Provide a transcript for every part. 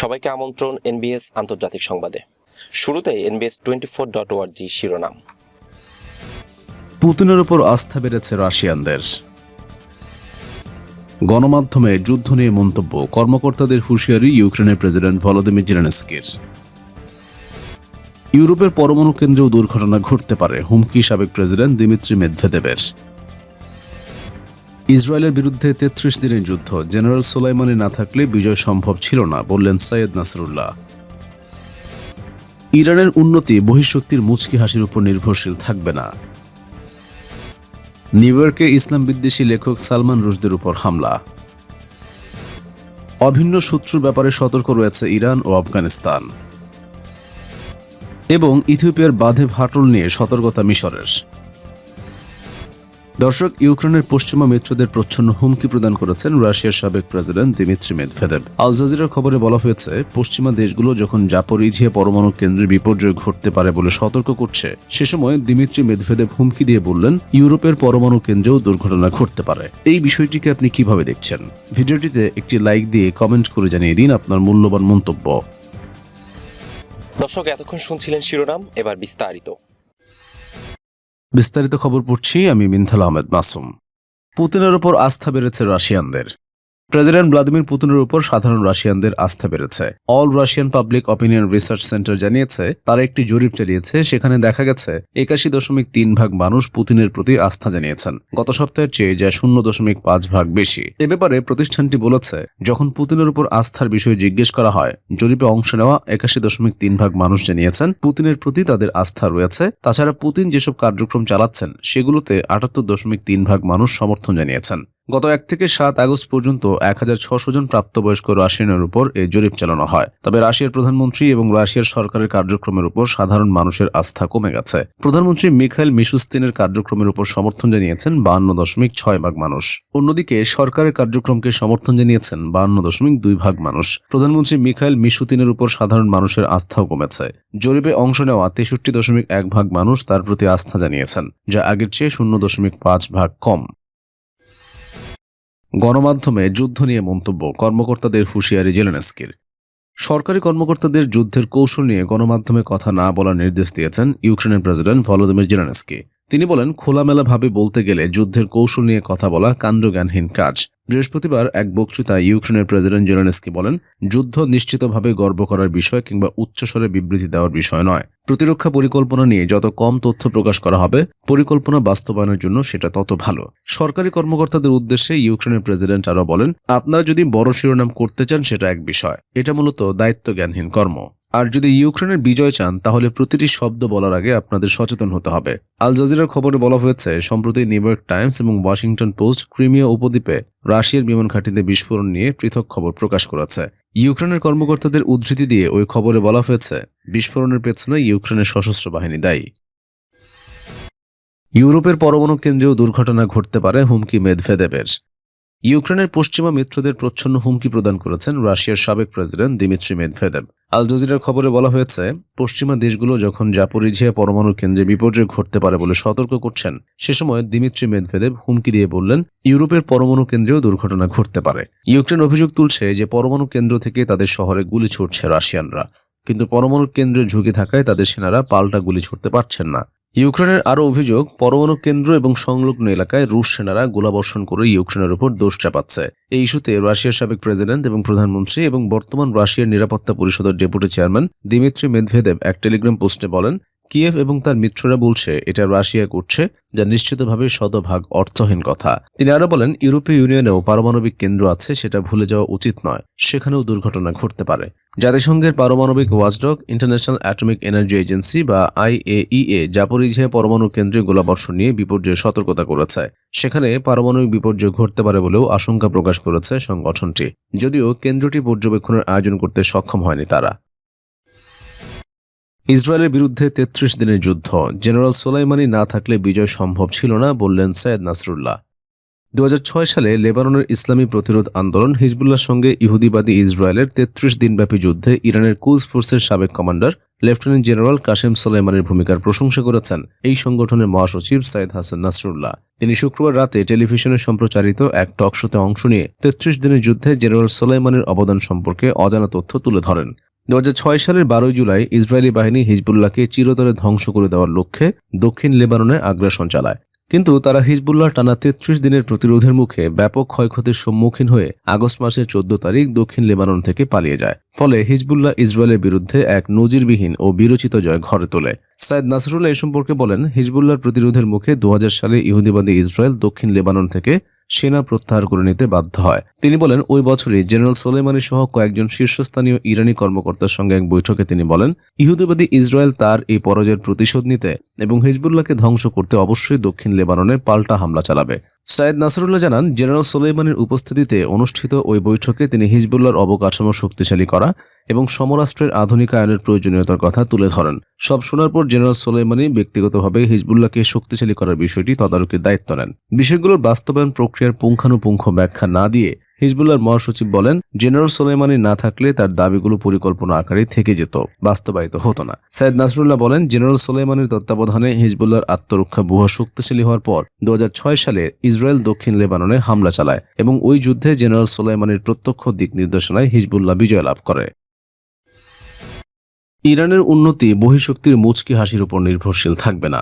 সবাইকে আমন্ত্রণ এনবিএস আন্তর্জাতিক সংবাদে। শুরুতে এনবিএস টোয়েন্টি ফোর ডট ওয়ার্জি শিরোনাম। পুতিনের উপর আস্থা বেড়েছে রাশিয়ানদের। গণমাধ্যমে যুদ্ধ নিয়ে মন্তব্য, কর্মকর্তাদের হুঁশিয়ারি ইউক্রেনের প্রেসিডেন্ট ভলোদিমির জেলেনস্কির। ইউরোপের পরমাণু কেন্দ্রেও দুর্ঘটনা ঘটতে পারে, হুমকি সাবেক প্রেসিডেন্ট দিমিত্রি মেদভেদেবের ইসরায়েলের বিরুদ্ধে তেত্রিশ দিনের যুদ্ধ। জেনারেল সোলাইমানি না থাকলে বিজয় সম্ভব ছিল না, বললেন সৈয়দ নাসরুল্লাহ। ইরানের উন্নতি বহিঃশক্তির মুচকি হাসির উপর নির্ভরশীল থাকবে না। নিউ ইয়র্কে ইসলাম বিদ্বেষী লেখক সালমান রুশদের উপর হামলা। অভিন্ন শত্রুর ব্যাপারে সতর্ক রয়েছে ইরান ও আফগানিস্তান। এবং ইথিওপিয়ার বাঁধে ফাটল নিয়ে সতর্কতা মিশরের। দর্শক, ইউক্রেনের পশ্চিমা মিত্রদের প্রচ্ছন্ন হুমকি প্রদান করেছেন রাশিয়ার সাবেক প্রেসিডেন্ট দিমিত্রি মেদভেদেব আল জাজিরার খবরে বলা হয়েছে, পশ্চিমা দেশগুলো যখন জাপরিঝিয়া পরমাণু কেন্দ্রে বিপর্যয় ঘটতে পারে বলে সতর্ক করছে, সে সময় দিমিত্রি মেদভেদেব হুমকি দিয়ে বললেন, ইউরোপের পরমাণু কেন্দ্রেও দুর্ঘটনা ঘটতে পারে। এই বিষয়টিকে আপনি কীভাবে দেখছেন? ভিডিওটিতে একটি লাইক দিয়ে কমেন্ট করে জানিয়ে দিন আপনার মূল্যবান মন্তব্য। দর্শক, এতক্ষণ শুনছিলেন শিরোনাম, এবার বিস্তারিত। বিস্তারিত খবর পড়ছি আমি মিন্থাল আহমেদ মাসুম। পুতিনের ওপর আস্থা বেড়েছে রাশিয়ানদের। প্রেসিডেন্ট ভ্লাদিমির পুতিনের উপর সাধারণ রাশিয়ানদের আস্থা বেড়েছে। All Russian public opinion research center জানিয়েছে, তারা একটি জরিপ চালিয়েছে, সেখানে দেখা গেছে, একাশি দশমিক তিন ভাগ মানুষ পুতিনের প্রতি আস্থা জানিয়েছেন। গত সপ্তাহের চেয়ে যা শূন্য দশমিক পাঁচ ভাগ বেশি। এ ব্যাপারে প্রতিষ্ঠানটি বলেছে, যখন পুতিনের উপর আস্থার বিষয়ে জিজ্ঞেস করা হয়, জরিপে অংশ নেওয়া একাশি দশমিক তিন ভাগ মানুষ জানিয়েছেন, পুতিনের প্রতি তাদের আস্থা রয়েছে। তাছাড়া পুতিন যেসব কার্যক্রম চালাচ্ছেন, সেগুলোতে আটাত্তর দশমিক তিন ভাগ মানুষ সমর্থন জানিয়েছেন। গত এক থেকে সাত আগস্ট পর্যন্ত এক হাজার ছশো জন প্রাপ্তবয়স্ক রাশিয়ানের উপর এই জরিপ চালানো হয়। তবে রাশিয়ার প্রধানমন্ত্রী এবং রাশিয়ার সরকারের কার্যক্রমের উপর সাধারণ মানুষের আস্থা কমে গেছে। প্রধানমন্ত্রী মিখাইল মিশুস্তিনের কার্যক্রমের উপর সমর্থন জানিয়েছেন বাহান্ন দশমিক ছয় ভাগ মানুষ। অন্যদিকে সরকারের কার্যক্রমকে সমর্থন জানিয়েছেন বাহান্ন দশমিক দুই ভাগ মানুষ। প্রধানমন্ত্রী মিখাইল মিশুতিনের উপর সাধারণ মানুষের আস্থাও কমেছে। জরিপে অংশ নেওয়া তেষট্টি দশমিক এক ভাগ মানুষ তার প্রতি আস্থা জানিয়েছেন, যা আগের চেয়ে শূন্য দশমিক পাঁচ ভাগ কম। গণমাধ্যমে যুদ্ধ নিয়ে মন্তব্য কর্মকর্তাদের হুঁশিয়ারি জেলেনস্কির। সরকারি কর্মকর্তাদের যুদ্ধের কৌশল নিয়ে গণমাধ্যমে কথা না বলার নির্দেশ দিয়েছেন ইউক্রেনের প্রেসিডেন্ট ভলোদিমির জেলেনস্কি। তিনি বলেন, খোলামেলাভাবে বলতে গেলে যুদ্ধের কৌশল নিয়ে কথা বলা কাণ্ডজ্ঞানহীন কাজ। বৃহস্পতিবার এক বক্তৃতা ইউক্রেনের প্রেসিডেন্ট জেলেনস্কি বলেন, যুদ্ধ নিশ্চিতভাবে গর্ব করার বিষয় কিংবা উচ্চস্বরে বিবৃতি দেওয়ার বিষয় নয়। প্রতিরক্ষা পরিকল্পনা নিয়ে যত কম তথ্য প্রকাশ করা হবে, পরিকল্পনা বাস্তবায়নের জন্য সেটা তত ভালো। সরকারি কর্মকর্তাদের উদ্দেশ্যে ইউক্রেনের প্রেসিডেন্ট আরও বলেন, আপনারা যদি বড় শিরোনাম করতে চান, সেটা এক বিষয়। এটা মূলত দায়িত্বজ্ঞানহীন কর্ম। আর যদি ইউক্রেনের বিজয় চান, তাহলে প্রতিটি শব্দ বলার আগে আপনাদের সচেতন হতে হবে। আল জাজিরার খবরে বলা হয়েছে, সম্প্রতি নিউ ইয়র্ক টাইমস এবং ওয়াশিংটন পোস্ট ক্রিমিয়া উপদ্বীপে রাশিয়ার বিমান ঘাঁটিতে বিস্ফোরণ নিয়ে পৃথক খবর প্রকাশ করেছে। ইউক্রেনের কর্মকর্তাদের উদ্ধৃতি দিয়ে ওই খবরে বলা হয়েছে, বিস্ফোরণের পেছনে ইউক্রেনের সশস্ত্র বাহিনী দায়ী। ইউরোপের পরমাণু কেন্দ্রেও দুর্ঘটনা ঘটতে পারে হুমকি মেদভেদেবের। ইউক্রেনের পশ্চিমা মিত্রদের প্রচ্ছন্ন হুমকি প্রদান করেছেন রাশিয়ার সাবেক প্রেসিডেন্ট দিমিত্রি মেদভেদেব আল জাজিরার খবরে বলা হয়েছে, পশ্চিমা দেশগুলো যখন জাপরিঝিয়া পরমাণু কেন্দ্রে বিপর্যয় ঘটতে পারে বলে সতর্ক করছেন, সে সময় দিমিত্রি মেদভেদেব হুমকি দিয়ে বললেন, ইউরোপের পরমাণু কেন্দ্রেও দুর্ঘটনা ঘটতে পারে। ইউক্রেন অভিযোগ তুলছে যে পরমাণু কেন্দ্র থেকে তাদের শহরে গুলি ছুটছে রাশিয়ানরা, কিন্তু পরমাণু কেন্দ্রে ঝুঁকি থাকায় তাদের সেনারা পাল্টা গুলি ছুটতে পারছেন না। ইউক্রেনের আরও অভিযোগ, পরমাণু কেন্দ্র এবং সংলগ্ন এলাকায় রুশ সেনারা গোলাবর্ষণ করে ইউক্রেনের উপর দোষ চাপাচ্ছে। এই ইস্যুতে রাশিয়ার সাবেক প্রেসিডেন্ট এবং প্রধানমন্ত্রী এবং বর্তমান রাশিয়ার নিরাপত্তা পরিষদের ডেপুটি চেয়ারম্যান দিমিত্রি মেদভেদেব এক টেলিগ্রাম পোস্টে বলেন কিয়েভ এবং তার মিত্ররা বলছে, এটা রাশিয়া করছে যা নিশ্চিতভাবে শতভাগ অর্থহীন কথা। তিনি আরও বলেন, ইউরোপীয় ইউনিয়নেও পারমাণবিক কেন্দ্র আছে, সেটা ভুলে যাওয়া উচিত নয়। সেখানেও দুর্ঘটনা ঘটতে পারে। জাতিসংঘের পারমাণবিক watchdog, International Atomic Energy Agency বা আইএইএ জাপরিঝিয়া পরমাণু কেন্দ্রে গোলাবর্ষণ নিয়ে বিপর্যয়ের সতর্কতা করেছে। সেখানে পারমাণবিক বিপর্যয় ঘটতে পারে বলেও আশঙ্কা প্রকাশ করেছে সংগঠনটি। যদিও কেন্দ্রটি পর্যবেক্ষণের আয়োজন করতে সক্ষম হয়নি তারা। ইসরায়েলের বিরুদ্ধে তেত্রিশ দিনের যুদ্ধ। জেনারেল সোলাইমানি না থাকলে বিজয় সম্ভব ছিল না বললেন সৈয়দ নাসরুল্লাহ। দু হাজার ছয় সালে লেবাননের ইসলামী প্রতিরোধ আন্দোলন হিজবুল্লাহর সঙ্গে ইহুদিবাদী ইসরায়েলের তেত্রিশ দিনব্যাপী যুদ্ধে ইরানের কুলস ফোর্সের সাবেক কমান্ডার, লেফটেন্যান্ট জেনারেল কাশেম সোলাইমানের ভূমিকার প্রশংসা করেছেন এই সংগঠনের মহাসচিব সাইদ হাসান নাসরুল্লাহ। তিনি শুক্রবার রাতে টেলিভিশনে সম্প্রচারিত এক টক শোতে অংশ নিয়ে তেত্রিশ দিনের যুদ্ধে জেনারেল সোলাইমানের অবদান সম্পর্কে অজানা তথ্য তুলে ধরেন। দু হাজার ছয় সালের বারোই জুলাই ইসরায়েলি বাহিনী হিজবুল্লাহকে চিরতরে ধ্বংস করে দেওয়ার লক্ষ্যে দক্ষিণ লেবাননে আগ্রাসন চালায়। কিন্তু তারা হিজবুল্লাহ টানা তেত্রিশ দিনের প্রতিরোধের মুখে ব্যাপক ক্ষয়ক্ষতির সম্মুখীন হয়ে আগস্ট মাসের চোদ্দ তারিখ দক্ষিণ লেবানন থেকে পালিয়ে যায়। ফলে হিজবুল্লাহ ইসরায়েলের বিরুদ্ধে এক নজিরবিহীন ও বিরোচিত জয় ঘরে তোলে। সাইদ নাসরুল্লাহ এ সম্পর্কে বলেন, হিজবুল্লাহর প্রতিরোধের মুখে দু হাজার সালে ইহুদিবাদী ইসরায়েল দক্ষিণ লেবানন থেকে সেনা প্রত্যাহার করে নিতে বাধ্য হয়। তিনি বলেন, ওই বছরই জেনারেল সোলেমানি সহ কয়েকজন শীর্ষস্থানীয় ইরানি কর্মকর্তার সঙ্গে এক বৈঠকে তিনি বলেন, ইহুদিবাদী ইসরায়েল তার এই পরাজয়ের প্রতিশোধ নিতে এবং হিজবুল্লাহকে ধ্বংস করতে অবশ্যই দক্ষিণ লেবাননে পাল্টা হামলা চালাবে। সাইদ নাসরুল্লাহ জানান, জেনারেল সোলেমানির উপস্থিতিতে অনুষ্ঠিত ওই বৈঠকে তিনি হিজবুল্লাহর অবকাঠামো শক্তিশালী করা এবং সমরাষ্ট্রের আধুনিকায়নের প্রয়োজনীয়তার কথা তুলে ধরেন। সব শোনার পর জেনারেল সোলেমানি ব্যক্তিগতভাবে হিজবুল্লাহকে শক্তিশালী করার বিষয়টি তদারকির দায়িত্ব নেন। বিষয়গুলোর বাস্তবায়ন প্রক্রিয়ার পুঙ্খানুপুঙ্খ ব্যাখ্যা না দিয়ে হিজবুল্লাহর মহাসচিব বলেন, জেনারেল সোলেমানি না থাকলে তার দাবিগুলো পরিকল্পনা আকারে থেকে যেত, বাস্তবায়িত হতো না। সাইদ নাসরুল্লাহ বলেন, জেনারেল সোলেমানির তত্ত্বাবধানে হিজবুল্লাহর আত্মরক্ষা বুহ শক্তিশালী হওয়ার পর দু হাজার ছয় সালে ইসরায়েল দক্ষিণ লেবাননে হামলা চালায় এবং ওই যুদ্ধে জেনারেল সোলেমানির প্রত্যক্ষ দিক নির্দেশনায় হিজবুল্লাহ বিজয় লাভ করে। ইরানের উন্নতি বহিঃশক্তির মুচকি হাসির উপর নির্ভরশীল থাকবে না।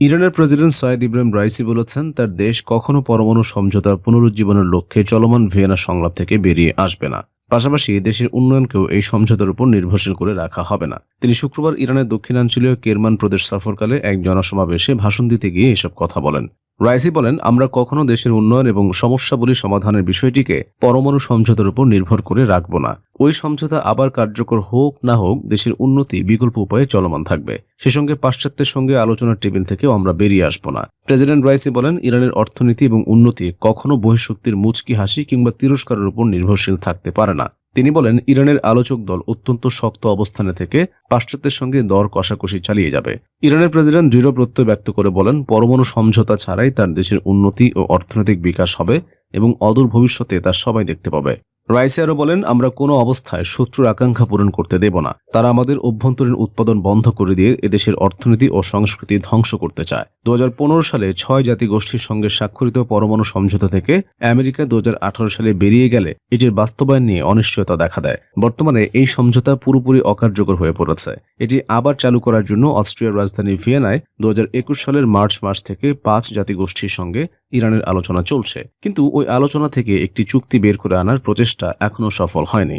ইরানের প্রেসিডেন্ট সয়েদ ইব্রাহিম রাইসি বলেছেন, তার দেশ কখনো পরমাণু সমঝোতা পুনরুজ্জীবনের লক্ষ্যে চলমান ভিয়েনা সংলাপ থেকে বেরিয়ে আসবে না। পাশাপাশি দেশের উন্নয়নকেও এই সমঝোতার উপর নির্ভরশীল করে রাখা হবে না। তিনি শুক্রবার ইরানের দক্ষিণাঞ্চলীয় কেরমান প্রদেশ সফরকালে এক জনসমাবেশে ভাষণ দিতে গিয়ে এসব কথা বলেন। রাইসি বলেন, আমরা কখনো দেশের উন্নয়ন এবং সমস্যাবলী সমাধানের বিষয়টিকে পরমাণু সমঝোতার উপর নির্ভর করে রাখব না। ওই সমঝোতা আবার কার্যকর হোক না হোক, দেশের উন্নতি বিকল্প উপায়ে চলমান থাকবে। সে সঙ্গে পাশ্চাত্যের সঙ্গে আলোচনার টেবিল থেকেও আমরা বেরিয়ে আসব না। প্রেসিডেন্ট রাইসি বলেন, ইরানের অর্থনীতি এবং উন্নতি কখনো বহিঃশক্তির মুচকি হাসি কিংবা তিরস্কারের উপর নির্ভরশীল থাকতে পারে না। তিনি বলেন, ইরানের আলোচক দল অত্যন্ত শক্ত অবস্থানে থেকে পাশ্চাত্যের সঙ্গে দর কষাকষি চালিয়ে যাবে। ইরানের প্রেসিডেন্ট দৃঢ় প্রত্যয় ব্যক্ত করে বলেন, পরমাণু সমঝোতা ছাড়াই তার দেশের উন্নতি ও অর্থনৈতিক বিকাশ হবে এবং অদূর ভবিষ্যতে তা সবাই দেখতে পাবে। রাইসি আরও বলেন, আমরা কোনো অবস্থায় শত্রুর আকাঙ্ক্ষা পূরণ করতে দেব না। তারা আমাদের অভ্যন্তরীণ উৎপাদন বন্ধ করে দিয়ে এদেশের অর্থনীতি ও সংস্কৃতি ধ্বংস করতে চায়। দু হাজার পনেরো সালে ছয় জাতি গোষ্ঠীর সঙ্গে স্বাক্ষরিত পরমাণু সমঝোতা থেকে আমেরিকা দু হাজার আঠারো সালে বেরিয়ে গেলে এটির বাস্তবায়ন নিয়ে অনিশ্চয়তা দেখা দেয়। বর্তমানে এই সমঝোতা পুরোপুরি অকার্যকর হয়ে পড়েছে। এটি আবার চালু করার জন্য অস্ট্রিয়ার রাজধানী ভিয়েনায় দু হাজার একুশ সালের মার্চ মাস থেকে পাঁচ জাতিগোষ্ঠীর সঙ্গে ইরানের আলোচনা চলছে। কিন্তু ওই আলোচনা থেকে একটি চুক্তি বের করে আনার প্রচেষ্টা এখনও সফল হয়নি।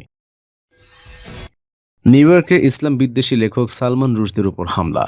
নিউ ইয়র্কে ইসলাম বিদ্বেষী লেখক সালমান রুশদের উপর হামলা।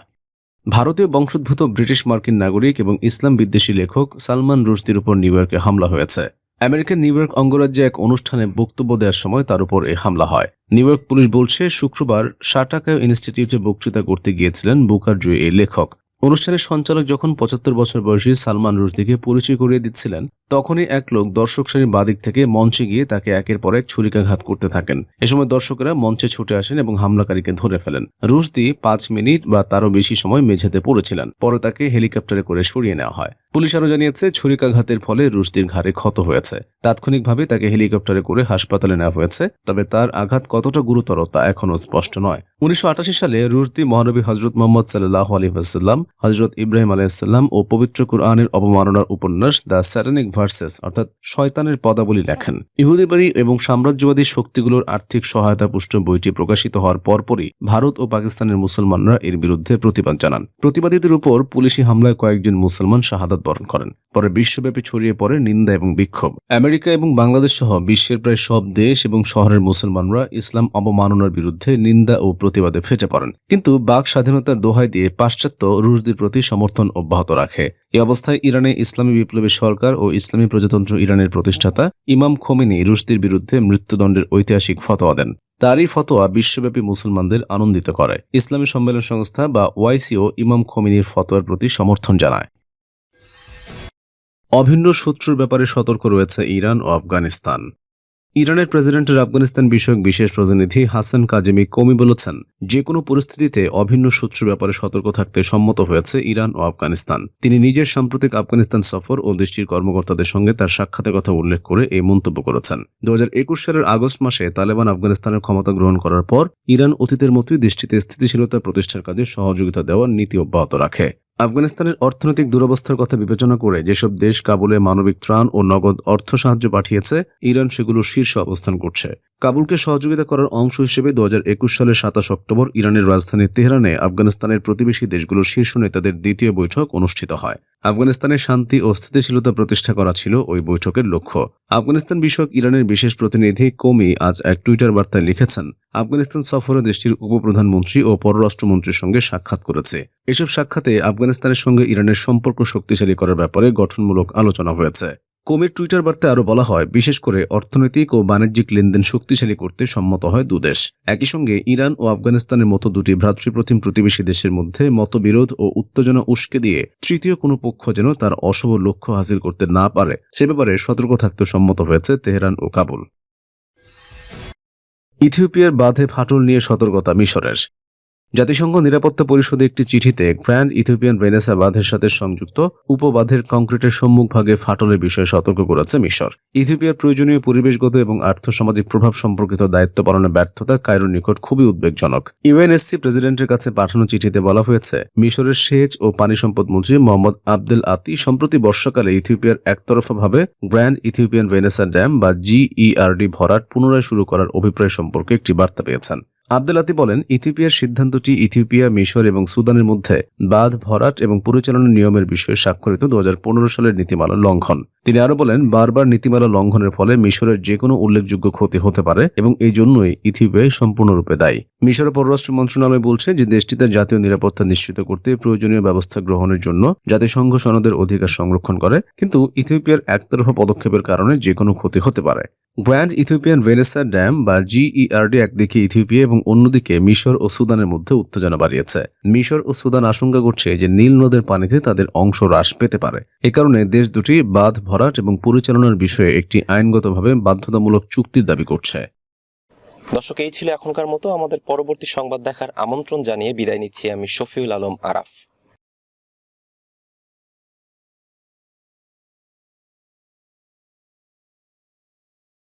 ভারতীয় বংশোদ্ভূত ব্রিটিশ মার্কিন নাগরিক এবং ইসলাম বিদ্বেষী লেখক সালমান রুশদির উপর নিউ ইয়র্কে হামলা হয়েছে। আমেরিকার নিউ ইয়র্ক অঙ্গরাজ্যে এক অনুষ্ঠানে বক্তব্য দেওয়ার সময় তার উপর এই হামলা হয়। নিউ ইয়র্ক পুলিশ বলছে, শুক্রবার শাটাকায় ইনস্টিটিউটে বক্তৃতা করতে গিয়েছিলেন বুকার জুয়ে এই লেখক। অনুষ্ঠানের সঞ্চালক যখন পঁচাত্তর বছর বয়সী সালমান রুশদিকে পরিচয় করিয়ে দিচ্ছিলেন তখনই এক লোক দর্শক শ্রেণির বাদিক থেকে মঞ্চে গিয়ে তাকে একের পর এক ছুরিকাঘাত করতে থাকেন। এ সময় দর্শকেরা মঞ্চে ছুটে আসেন এবং হামলাকারীকে ধরে ফেলেন। রুশদি পাঁচ মিনিট বা তারও বেশি সময় মেঝেতে পড়েছিলেন। পরে তাকে হেলিকপ্টারে করে সরিয়ে নেওয়া হয়। পুলিশ আরও জানিয়েছে, ছুরিকাঘাতের ফলে রুশদির ঘাড়ে ক্ষত হয়েছে। তাৎক্ষণিকভাবে তাকে হেলিকপ্টারে করে হাসপাতালে নেওয়া হয়েছে, তবে তার আঘাত কতটা গুরুতর তা এখনও স্পষ্ট নয়। উনিশশো সালে রুশদি মহানবী হজরত মোহাম্মদ সাল্লাহ আলী আলহিহাস্লাম হজরত ইব্রাহিম আলাইসাল্লাম ও পবিত্র কুরআনের অবমাননার উপন্যাস দ্য স্যাটানিক ভার্সেস অর্থাৎ শয়তানের পদাবলী লেখেন। ইহুদিবাদী এবং সাম্রাজ্যবাদী শক্তিগুলোর আর্থিক সহায়তা পুষ্ট বইটি প্রকাশিত হওয়ার পরপরই ভারত ও পাকিস্তানের মুসলমানরা এর বিরুদ্ধে প্রতিবাদ জানান। প্রতিবাদীদের উপর পুলিশি হামলায় কয়েকজন মুসলমান শাহাদাত বরণ করেন। পরে বিশ্বব্যাপী ছড়িয়ে পড়ে নিন্দা এবং বিক্ষোভ। আমেরিকা এবং বাংলাদেশ সহ বিশ্বের প্রায় সব দেশ এবং শহরের মুসলমানরা ইসলাম অবমাননার বিরুদ্ধে নিন্দা ও প্রতিবাদে ফেটে পড়েন। কিন্তু বাক স্বাধীনতার দোহাই দিয়ে পাশ্চাত্য রুশদের প্রতি সমর্থন অব্যাহত রাখে। এই অবস্থায় ইরানে ইসলামী বিপ্লবী সরকার ও ইসলামী প্রজাতন্ত্র ইরানের প্রতিষ্ঠাতা ইমাম খোমেনি রুশদির বিরুদ্ধে মৃত্যুদণ্ডের ঐতিহাসিক ফতোয়া দেন। তারই ফতোয়া বিশ্বব্যাপী মুসলমানদের আনন্দিত করে। ইসলামী সম্মেলন সংস্থা বা ওয়াইসিও ইমাম খোমিনির ফতোয়ার প্রতি সমর্থন জানায়। অভিন্ন শত্রুর ব্যাপারে সতর্ক রয়েছে ইরান ও আফগানিস্তান। ইরানের প্রেসিডেন্টের আফগানিস্তান বিষয়ক বিশেষ প্রতিনিধি হাসান কাজেমি কমি বলেছেন যে কোনো পরিস্থিতিতে অভিন্ন শত্রুর ব্যাপারে সতর্ক থাকতে সম্মত হয়েছে ইরান ও আফগানিস্তান। তিনি নিজের সাম্প্রতিক আফগানিস্তান সফর ও দেশটির কর্মকর্তাদের সঙ্গে তার সাক্ষাতের কথা উল্লেখ করে এই মন্তব্য করেছেন। দু হাজার একুশ সালের আগস্ট মাসে তালেবান আফগানিস্তানের ক্ষমতা গ্রহণ করার পর ইরান অতীতের মতোই দেশটিতে স্থিতিশীলতা প্রতিষ্ঠার কাজে সহযোগিতা দেওয়ার নীতি অব্যাহত রাখে। আফগানিস্তানের অর্থনৈতিক দুরবস্থার কথা বিবেচনা করে যেসব দেশ কাবুলে মানবিক ত্রাণ ও নগদ অর্থ সাহায্য পাঠিয়েছে, ইরান সেগুলোর শীর্ষ অবস্থান করছে। কাবুলকে সহযোগিতা করার অংশ হিসেবে দু হাজার একুশ সালের সাতাশ অক্টোবর ইরানের রাজধানী তেহরানে আফগানিস্তানের প্রতিবেশী দেশগুলোর শীর্ষ নেতাদের দ্বিতীয় বৈঠক অনুষ্ঠিত হয়। আফগানিস্তানে শান্তি ও স্থিতিশীলতা প্রতিষ্ঠা করা ছিল ওই বৈঠকের লক্ষ্য। আফগানিস্তান বিষয়ক ইরানের বিশেষ প্রতিনিধি কোমি আজ এক টুইটার বার্তায় লিখেছেন, আফগানিস্তান সফরে দেশটির উপপ্রধানমন্ত্রী ও পররাষ্ট্রমন্ত্রীর সঙ্গে সাক্ষাৎ করেছে। এসব সাক্ষাতে আফগানিস্তানের সঙ্গে ইরানের সম্পর্ক শক্তিশালী করার ব্যাপারে গঠনমূলক আলোচনা হয়েছে। কোমির টুইটার বার্তায় আরও বলা হয়, বিশেষ করে অর্থনৈতিক ও বাণিজ্যিক লেনদেন শক্তিশালী করতে সম্মত হয় দুদেশ একই সঙ্গে ইরান ও আফগানিস্তানের মতো দুটি ভ্রাতৃপ্রতিম প্রতিবেশী দেশের মধ্যে মতবিরোধ ও উত্তেজনা উস্কে দিয়ে তৃতীয় কোনো পক্ষ যেন তার অশুভ লক্ষ্য হাসিল করতে না পারে। সে ব্যাপারে সতর্ক থাকতে সম্মত হয়েছে তেহরান ও কাবুল। ইথিওপিয়ার বাঁধে ফাটল নিয়ে সতর্কতা মিশরের। জাতিসংঘ নিরাপত্তা পরিষদে একটি চিঠিতে গ্র্যান্ড ইথিওপিয়ান ভেনেসা বাঁধের সাথে সংযুক্ত উপবাঁধের কংক্রিটের সম্মুখভাগে ফাটলের বিষয়ে সতর্ক করেছে মিশর। ইথিওপিয়ার প্রয়োজনীয় পরিবেশগত এবং আর্থসামাজিক প্রভাব সম্পর্কিত দায়িত্ব পালনের ব্যর্থতা কায়রোর নিকট খুবই উদ্বেগজনক। ইউএনএসসি প্রেসিডেন্টের কাছে পাঠানো চিঠিতে বলা হয়েছে, মিশরের সেচ ও পানি সম্পদ মন্ত্রী মোহাম্মদ আব্দুল আতি সম্প্রতি বর্ষাকালে ইথিওপিয়ার একতরফাভাবে গ্র্যান্ড ইথিওপিয়ান ভেনেসা ড্যাম বা জিইআরডি ভরাট পুনরায় শুরু করার অভিপ্রায় সম্পর্কে একটি বার্তা পেয়েছেন। আব্দুল আতি বলেন, ইথিওপিয়ার সিদ্ধান্তটি ইথিওপিয়া, মিশর এবং সুদানের মধ্যে বাঁধ, ভরাট এবং পরিচালনা নিয়মের বিষয়ে স্বাক্ষরিত দু হাজার পনেরো সালের নীতিমালা লঙ্ঘন। তিনি আরও বলেন, বারবার নীতিমালা লঙ্ঘনের ফলে মিশরের যে কোনো উল্লেখযোগ্য ক্ষতি হতে পারে এবং এই জন্যই ইথিওপিয়াই সম্পূর্ণরূপে দায়ী। মিশরের পররাষ্ট্র মন্ত্রণালয় বলছে যে দেশটিতে জাতীয় নিরাপত্তা নিশ্চিত করতে প্রয়োজনীয় ব্যবস্থা গ্রহণের জন্য জাতিসংঘ সনদের অধিকার সংরক্ষণ করে, কিন্তু ইথিওপিয়ার একতরফা পদক্ষেপের কারণে যে কোনো ক্ষতি হতে পারে। গ্র্যান্ড ইথিওপিয়ান ভেনেসা ড্যাম বা জিইআরডি একদিকে ইথিওপিয়া এবং অন্যদিকে মিশর ও সুদানের মধ্যে উত্তেজনা বাড়িয়েছে। মিশর ও সুদান আশঙ্কা করছে যে নীল নদের পানিতে তাদের অংশ হ্রাস পেতে পারে। এ কারণে দেশ দুটি বাঁধ ভরাট এবং পরিচালনার বিষয়ে একটি আইনগতভাবে বাধ্যতামূলক চুক্তির দাবি করছে। দর্শক, এই ছিল এখনকার মতো। আমাদের পরবর্তী সংবাদ দেখার আমন্ত্রণ জানিয়ে বিদায় নিচ্ছি আমি শফিউল আলম আরাফ।